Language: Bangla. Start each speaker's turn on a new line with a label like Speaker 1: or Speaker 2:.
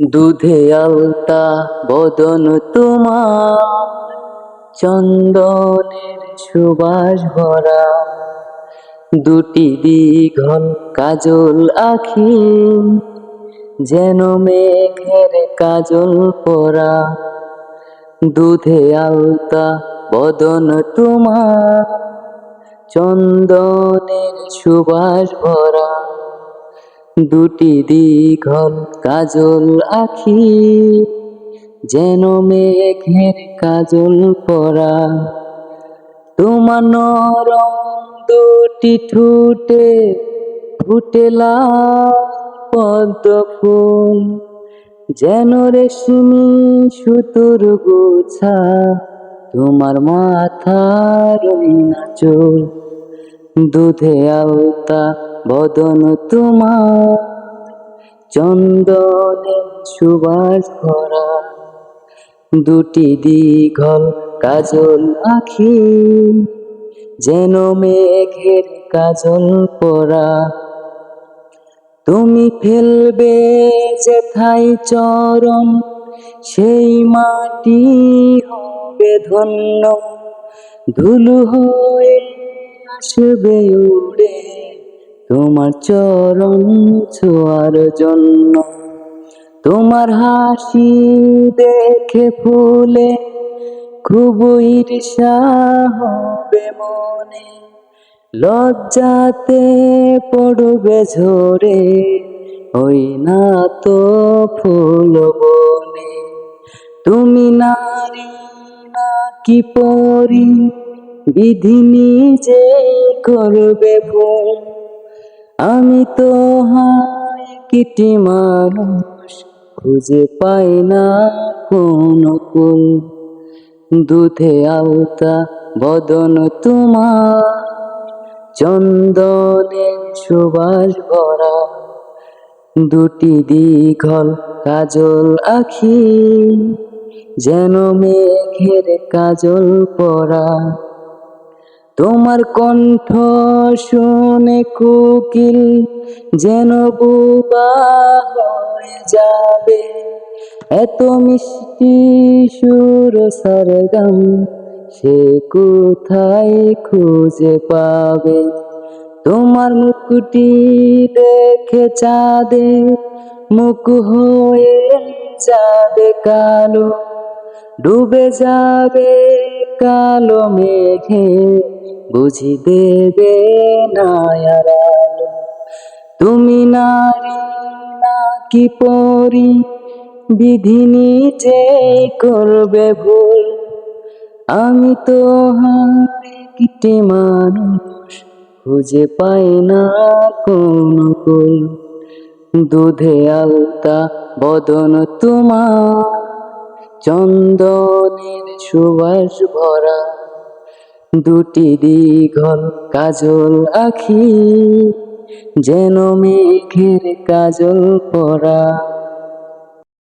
Speaker 1: দুধে আলতা, বদন তোমার, চন্দনের সুবাস ভরা। দুটি দীঘল কাজল আখি, যেন মেঘের কাজল পরা। দুধে আলতা, বদন তোমার, চন্দনের সুবাস ভরা। দুটি দীঘল কাজল আখি, যেন মেঘের কাজল পরা। তোমার নরম দুটি ঠুটে ফুটেলা পদ্ম ফুল, যেন রেশমি সুতোর গোছা। তোমার মাথার চুল দুধে আলতা বদন তোমার, চন্দনে সুবাস ভরা। দুটি দীঘল কাজল আখি যেন মেঘের কাজল পরা। তুমি ফেলবে যেথায় চরণ, সেই মাটি হবে ধন্য। ধুলু হয়ে আসবে উড়ে। তোমার চরণ ছোঁয়ার জন্য, তোমার হাসি দেখে ফুলে খুব ঈর্ষা হবে মনে। লজ্জাতে পড়বে ঝরে, ওই না তো ফুল বনে। তুমি নারী না কি পরি, বিধি নিজে করবে ভুল। আমি তো হাই কিটি মানুষ, খুঁজে পাই না কোনো কুল। দুধে আওতা বদন তোমার চন্দনের সুবাস ভরা। দুটি দীঘল কাজল আখি, যেন মেঘের কাজল পরা। তোমার কণ্ঠ শুনে কুকিল যেন বুবা হয়ে যাবে। এত মিষ্টি সুর সরগম সে কোথায় খুঁজে পাবে? তোমার মুকুটি দেখে চাঁদে মুখ হয়ে যাবে কালো, ডুবে যাবে কালো মেঘে বুঝি দেবে না আর আলো। তুমি নারী নাকি পরি, বিধি নিজে করবে ভুল আমি তো হাইটি মানুষ, খুঁজে পাই না কোন দুধে আলতা বদন তোমার চন্দনের সুবাস ভরা দুটি দীঘল কাজল আখি যেন মেঘের কাজল পরা।